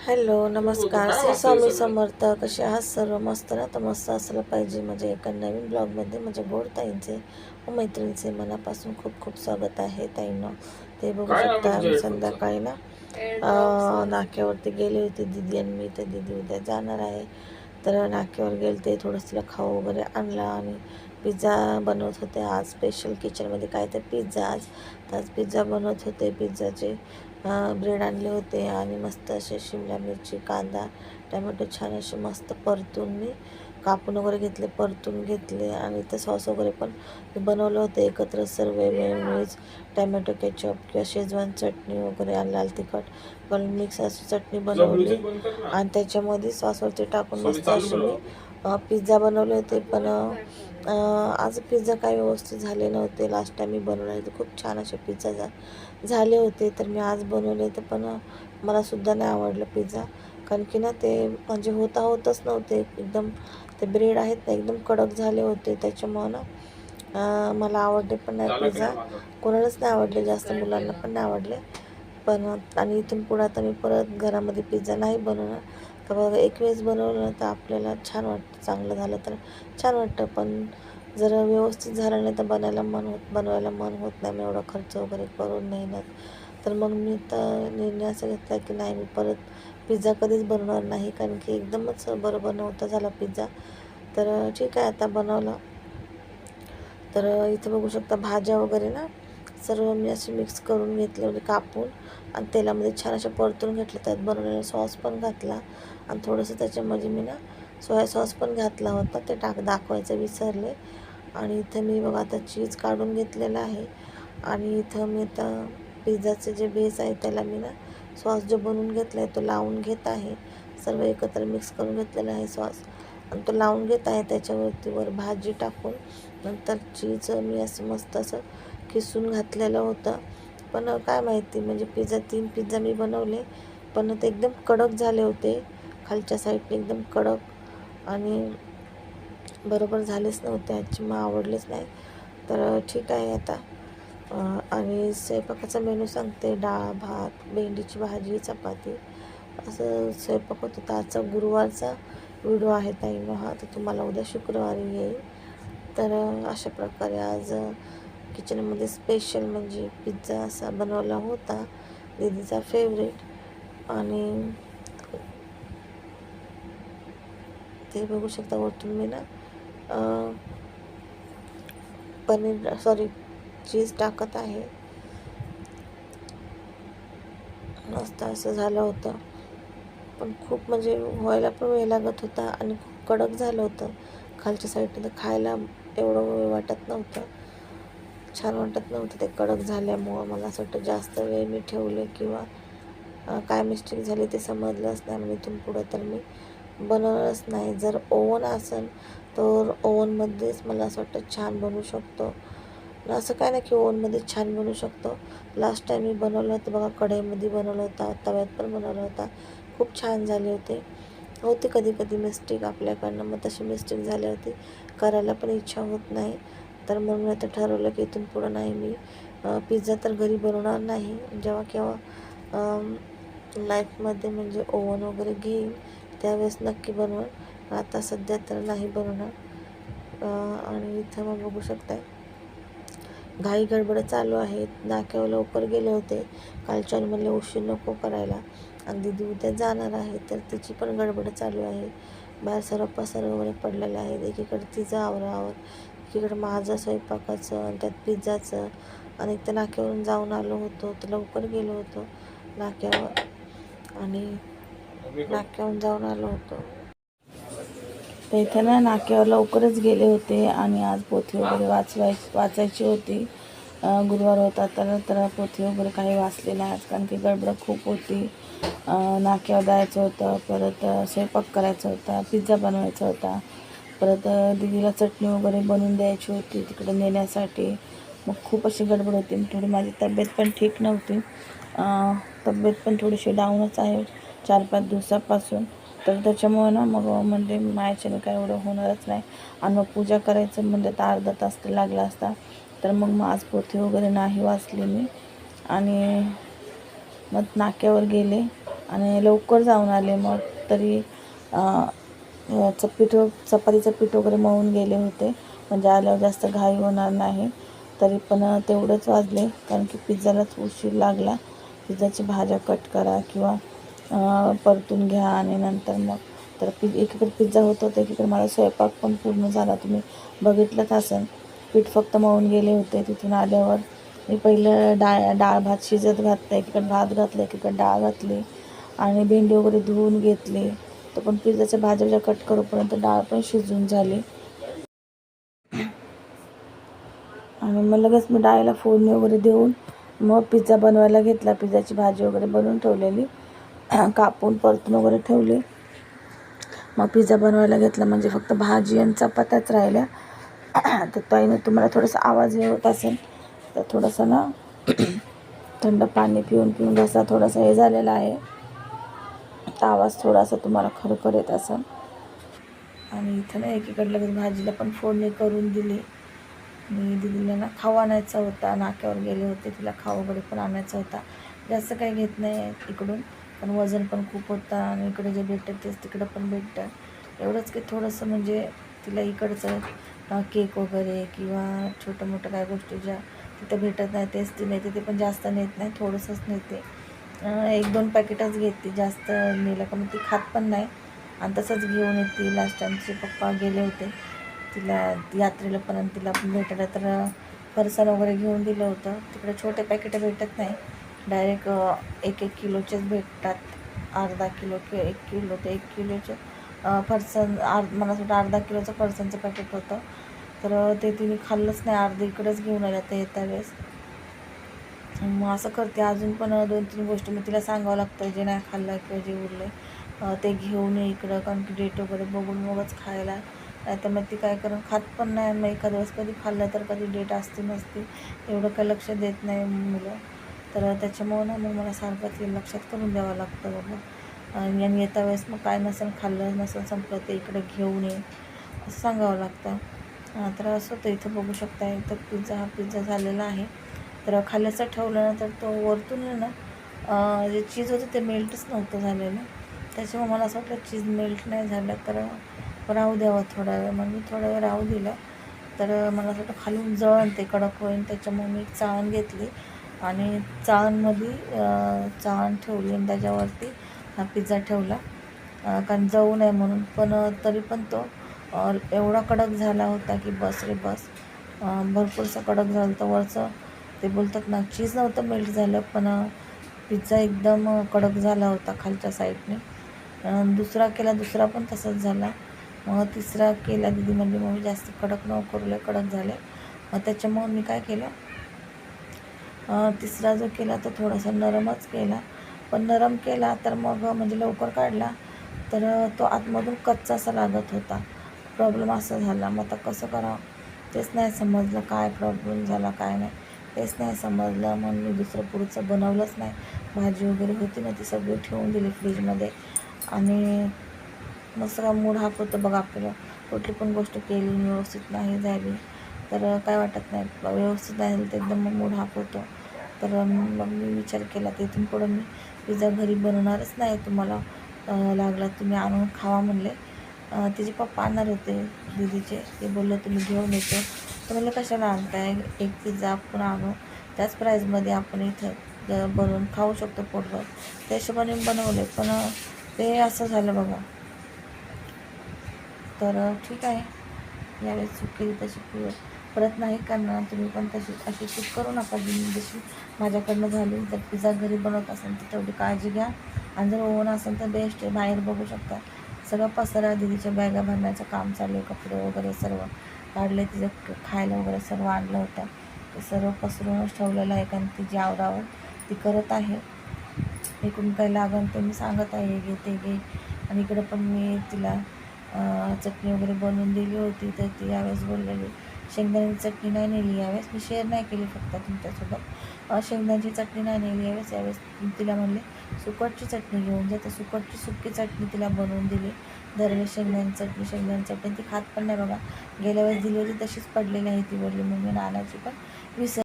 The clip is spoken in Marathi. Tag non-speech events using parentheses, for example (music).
हॅलो नमस्कार. श्री स्वामी समर्थ. कसे आहात? सर्व मस्त ना? तर मस्त असलं पाहिजे. म्हणजे एका नवीन ब्लॉगमध्ये म्हणजे गोड ताईंचे व मैत्रिणीचे मनापासून खूप खूप स्वागत आहे ताईंना. ते बघू शकता आम्ही संध्याकाळी ना नाक्यावरती गेली होती दिदी आणि मी. तर दिदी उद्या जाणार आहे. तर नाक्यावर गेले ते थोडंसं तिला खाऊ वगैरे आणला आणि पिझ्झा बनवत होते. आज स्पेशल किचनमध्ये काय तर पिझ्झा. आज तर आज पिझ्झा बनवत होते पिझ्झाचे. ब्रेड आणले होते आणि मस्त असे शिमला मिरची कांदा टमॅटो छान असे मस्त परतून मी कापून वगैरे घेतले परतून घेतले आणि ते सॉस वगैरे पण बनवलं होतं. एकत्र सर्व मेयोनीज टमॅटो केचप किंवा शेजवान चटणी वगैरे आणि लाल तिखट पण मिक्स अशी चटणी बनवली. आणि त्याच्यामध्ये सॉसवरती टाकून मस्त असे मी पिझ्झा बनवले होते पण आज पिझ्झा काही व्यवस्थित झाले नव्हते. लास्ट टाइम मी बनवले होते. खूप छान असे पिझ्झा झा झाले होते. तर मी आज बनवले तर पण मला सुद्धा नाही आवडलं पिझ्झा कारण की ना ते म्हणजे होता होतच नव्हते. एकदम ते ब्रेड आहेत ना एकदम कडक झाले होते. त्याच्यामुळं ना मला आवडले पण नाही पिझ्झा कोणालाच नाही आवडले. जास्त मुलांना पण नाही आवडले. पण आणि इथून पुढे आता मी परत घरामध्ये पिझ्झा नाही बनवणार. तर बघा एक वेळेस बनवलं ना तर आपल्याला छान वाटतं चांगलं झालं तर छान वाटतं. पण जर व्यवस्थित झालं नाही तर बनायला मन होत बनवायला मन होत नाही मग एवढा खर्च वगैरे करून नाही ना. तर मग मी तर निर्णय असा घेतला की नाही मी परत पिझ्झा कधीच बनवणार नाही. कारण की एकदमच बरोबर नव्हता झाला पिझ्झा. तर ठीक आहे आता बनवला. तर इथं बघू शकता भाज्या वगैरे ना सर्व मी असे मिक्स करून घेतले म्हणजे कापून. आणि तेलामध्ये छान असे परतून घेतले त्यात बनवलेला सॉस पण घातला. आणि थोडंसं त्याच्यामध्ये मी ना सोया सॉस पण घातला होता. ते टाक दाखवायचं विसरले. आणि इथं मी बघा आता चीज काढून घेतलेलं आहे. आणि इथं मी आता पिझ्झाचे जे बेस आहे त्याला मी ना सॉस जो बनवून घेतला आहे तो लावून घेत आहे. सर्व एकत्र मिक्स करून घेतलेला आहे सॉस आणि तो लावून घेत आहे त्याच्यावरती वर भाजी टाकून. नंतर चीज मी असं मस्त असं किसून घातलेलं होतं. पण काय माहिती म्हणजे पिझ्झा तीन पिझ्झा मी बनवले. पण ते एकदम कडक झाले होते. खालच्या साईडने एकदम कडक आणि बरोबर झालेच नव्हते. आजची मग आवडलेच नाही. तर ठीक आहे आता. आणि स्वयंपाकाचा मेनू सांगते. डाळ भात भेंडीची भाजी चपाती. असं स्वयंपाक होत. होता आजचा गुरुवारचा व्हिडिओ आहे ताईनो हा तर तुम्हाला उद्या शुक्रवारी येईल. तर अशा प्रकारे आज किचनमध्ये स्पेशल म्हणजे पिझ्झा असा बनवला होता. दीदीचा फेवरेट आणि ते बघू शकता वरतून मी ना पनीर सॉरी चीज टाकत आहे. मस्त असं झालं होतं. पण खूप म्हणजे व्हायला पण वेळ लागत होता आणि खूप कडक झालं होतं. खालच्या साईडनं तर खायला तेवढं वेळ वाटत नव्हतं. छान वाटत नव्हतं ते कडक झाल्यामुळं. मला असं वाटतं जास्त वेळ मी ठेवले किंवा काय मिस्टेक झाली ते समजलंच नाही. म्हणजे इथून पुढं तर मी बनवलंच नाही. जर ओव्हन असेल तर ओव्हनमध्येच मला असं वाटतं छान बनवू शकतो. असं काय नाही की ओव्हनमध्ये छान बनवू शकतो. लास्ट टाईम मी बनवलं होतं बघा कढईमध्ये बनवलं होता तव्यात पण बनवला होता. खूप छान झाले होते. होते कधी कधी मिस्टेक आपल्याकडनं. मग तशी मिस्टेक झाली होती. करायला पण इच्छा होत नाही. तर म्हणून आता ठरवलं की इथून पुढं नाही मी पिझ्झा तर घरी बनवणार नाही. जेव्हा केव्हा लाईफमध्ये म्हणजे ओव्हन वगैरे घेईन त्यावेळेस नक्की बनवून आता सध्या तर नाही बनवणार. आणि इथं मग बघू शकताय. घाई गडबड चालू आहेत. नाक्यावर लवकर गेले होते. कालच्या म्हणले उशीर नको करायला. आणि दिदी उद्या जाणार आहे तर तिची पण गडबड चालू आहे. बाहेर सर्व पसार वगैरे पडलेले आहेत एकीकडे तिचं आवरावर एकीकडे माझं स्वयंपाकाचं आणि त्यात पिझ्झाचं. आणि एक तर नाक्यावरून जाऊन आलो होतो तर लवकर गेलो होतो नाक्यावर. आणि नाक्यावरून जाऊन आलो होतो. तर इथे ना नाक्यावर लवकरच गेले होते आणि आज पोथी वगैरे वाचवाय वाचायची होती. गुरुवार होता तर तर पोथी वगैरे काही वाचलेलं नाही आज कारण की गडबड खूप होती. नाक्यावर जायचं होतं परत स्वयंपाक करायचा होता पिझ्झा बनवायचा होता. परत दिदीला चटणी वगैरे बनवून द्यायची होती तिकडे नेण्यासाठी. मग खूप अशी गडबड होती थोडी माझी तब्येत पण ठीक नव्हती. तब्येत पण थोडीशी डाऊनच आहे चार पाच दिवसापासून. तर त्याच्यामुळे ना मग म्हणजे माझ्याच्याने काय एवढं होणारच नाही. आणि मग पूजा करायचं म्हणजे तर अर्धा तास लागला असता. तर मग मग आज वगैरे नाही वाचली मी आणि मग नाक्यावर गेले आणि लवकर जाऊन आले. मग तरी याचं पीठ चपातीचं पीठ वगैरे मळून गेले होते. म्हणजे आल्यावर जास्त घाई होणार नाही. तरी पण तेवढंच वाजले. कारण की पिझ्झालाच उशीर लागला. पिझ्झाची भाज्या कट करा किंवा परतून घ्या आणि नंतर मग. तर पि एकीकडे पिझ्झा होत होता एकीकडे मला स्वयंपाक पण पूर्ण झाला. तुम्ही बघितलंच असेल. पीठ फक्त मळून गेले होते तिथून आल्यावर. मी पहिलं डाळ डाळ भात शिजत घातलं एकीकडं भात घातलं एकीकडं डाळ घातली आणि भेंडी वगैरे धुवून घेतली. तर पण पिझ्झाच्या भाज्या कट करूपर्यंत डाळ पण शिजून झाली. आणि मग लगेच मी डाळीला फोडणी वगैरे देऊन मग पिझ्झा बनवायला घेतला. पिझ्झाची भाजी वगैरे बनवून ठेवलेली. कापून परतून वगैरे ठेवली. मग पिझ्झा बनवायला घेतला. म्हणजे फक्त भाजी आणि चपात्याच राहिल्या. (clears throat) तर ताईनं तुम्हाला थोडासा आवाज हे होत असेल तर थोडंसं ना (clears throat) थंड पाणी पिऊन पिऊन घसा थोडासा हे झालेला आहे. तर आवाज थोडासा तुम्हाला खरखर येत असेल. आणि इथं ना एकीकडे लगेच भाजीला पण फोडणी करून दिली. मी दिदीला ना खाऊ आणायचा होता नाक्यावर गेले होते तिला खाऊ वगैरे पण आणायचा होता. जास्त काही घेत नाही इकडून पण वजन पण खूप होतं आणि इकडे जे भेटतं तेच तिकडं पण भेटतं एवढंच की थोडंसं म्हणजे तिला इकडचं केक वगैरे किंवा छोटं मोठं काय गोष्टी ज्या तिथं भेटत नाही तेच ती नेते ते पण जास्त नेत नाही थोडंसंच नेते. एक दोन पॅकेटच घेते जास्त नेलं का मग ती खात पण नाही. आणि तसंच घेऊन येते. लास्ट टाईमचे पप्पा गेले होते. तिला यात्रेला पण तिला पण भेटायला. तर फरसाण वगैरे घेऊन दिलं होतं. तिकडे छोटे पॅकेटं भेटत नाही. डायरेक्ट एक एक किलोचेच भेटतात. अर्धा किलो किंवा एक किलो ते एक किलोचे. फरसन फरसाण अर्ध मला वाटतं अर्धा किलोचं फरसाणचं पॅकेट होतं. तर ते तिने खाल्लंच नाही. अर्धे इकडेच घेऊन आल्या ते येत्या वेळेस. मग असं करते. अजून पण दोन तीन गोष्टी मग तिला सांगावं लागतं. जे नाही खाल्लं किंवा जे उरलं ते घेऊन ये इकडं. कारण की डेट वगैरे बघून मगच खायला. नाही तर मग ती काय करून खात पण नाही. मग एखाद्या वेळेस कधी खाल्लं तर कधी डेट असते नसते. एवढं काही लक्ष देत नाही मुलं. तर त्याच्यामुळं ना मग मला सारखं ते लक्षात करून द्यावं लागतं बाबा. आणि आणि येत्या वेळेस मग काय नसेल खाल्लं नसेल संपलं ते इकडे घेऊन ये असं सांगावं लागतं. तर असं होतं. इथं बघू शकता इथं पिझ्झा हा पिझ्झा झालेला आहे. तर खाल्याचं ठेवलं ना तर तो वरतून आहे ना जे चीज होतं ते मेल्टच नव्हतं झालेलं. त्याच्यामुळे मला असं वाटलं चीज मेल्ट नाही झालं. तर राहू द्यावं थोडा वेळ. मग मी थोडा वेळ राहू दिलं. तर मला असं वाटतं खालून जळण ते कडक होईल त्याच्यामुळे मी चाळण घेतली. आणि चाळणमध्ये चाळण ठेवली आणि त्याच्यावरती हा पिझ्झा ठेवला. कारण जाऊ नये म्हणून. पण तरी पण तो एवढा कडक झाला होता की बस रे बस. भरपूरसा कडक झालं तर वरचं ते बोलतात ना चीज नव्हतं मेल्ट झालं पण पिझ्झा एकदम कडक झाला होता खालच्या साईडने. दुसरा केला दुसरा पण तसाच झाला. मग तिसरा केला दिदी म्हणजे मग मी जास्त कडक न करू कडक झाले मग त्याच्यामुळं मी काय केलं? तिसरा जो केला तो थोडासा नरमच केला. पण नरम केला तर मग म्हणजे लवकर काढला तर तो आतमधून कच्चा असा लागत होता. प्रॉब्लेम असा झाला. मग आता कसं करावं? तेच नाही समजलं काय प्रॉब्लेम झाला काय नाही. तेच नाही समजलं. मग मी दुसरं पुढचं बनवलंच नाही. भाजी वगैरे होती ना ती सगळी ठेवून दिली फ्रीजमध्ये. आणि मग सगळा मूड हाफ होतं बघा आपल्याला. कुठली पण गोष्ट केली व्यवस्थित नाही झाली. तर काय वाटत नाही. व्यवस्थित नाही झाली तर एकदम मग मूड हाफ होतो. तर मग मी विचार केला तर इथून पुढं मी पिझ्झा घरी बनवणारच नाही तुम्हाला लागला तुम्ही आणून खावा म्हणले. तिचे पप्पा आणणार होते दीदीचे. ते बोललं तुम्ही घेऊन येतो. तर म्हणलं कशाला आणताय? एक पिझ्झा आपण आणू. त्याच प्राईजमध्ये आपण इथं बनवून खाऊ शकतो पोटभर. त्या हिशोबाने बनवले पण ते असं झालं बघा. तर ठीक आहे. यावेळेस चूक तशी पु- परत नाही करणार तुम्ही पण तशी अशी चूक करू नका. जी- जशी माझ्याकडनं झाली तर पिझ्झा घरी बनवत असेल तर तेवढी काळजी घ्या. आणि जर ओव्हन असेल तर बेस्ट आहे बाहेर बघू शकता. सगळं पसरा दिदीच्या बॅगा भरण्याचं काम चालू आहे कपडे वगैरे सर्व काढले तिचं खायला वगैरे सर्व आणलं होतं. ते सर्व पसरूनच ठेवलेलं आहे कारण तिची आवडावड ती करत आहे. इकडून काही लागेल ते मी सांगत आहे घे ते घे. आणि इकडं पण मी तिला चटणी वगैरे बनवून दिली होती तर ती यावेळेस बोललेली शेंगदाण्याची चटणी नाही नेली यावेळेस. मी शेअर नाही केली फक्त तुमच्यासोबत. शेंगदाण्याची चटणी नाही नेली यावेळेस. यावेळेस तिला म्हणले सुकटची चटणी घेऊन जा. तर सुकटची सुकी चटणी तिला बनवून दिली. दरवेळेस शेंगदाण्याची चटणी. शेंगदाण्याची चटणी ती खात पण नाही बघा. गेल्या वेळेस दिली होती तशीच पडलेली आहे ती बोलली मम्मी नानाची पण. विसर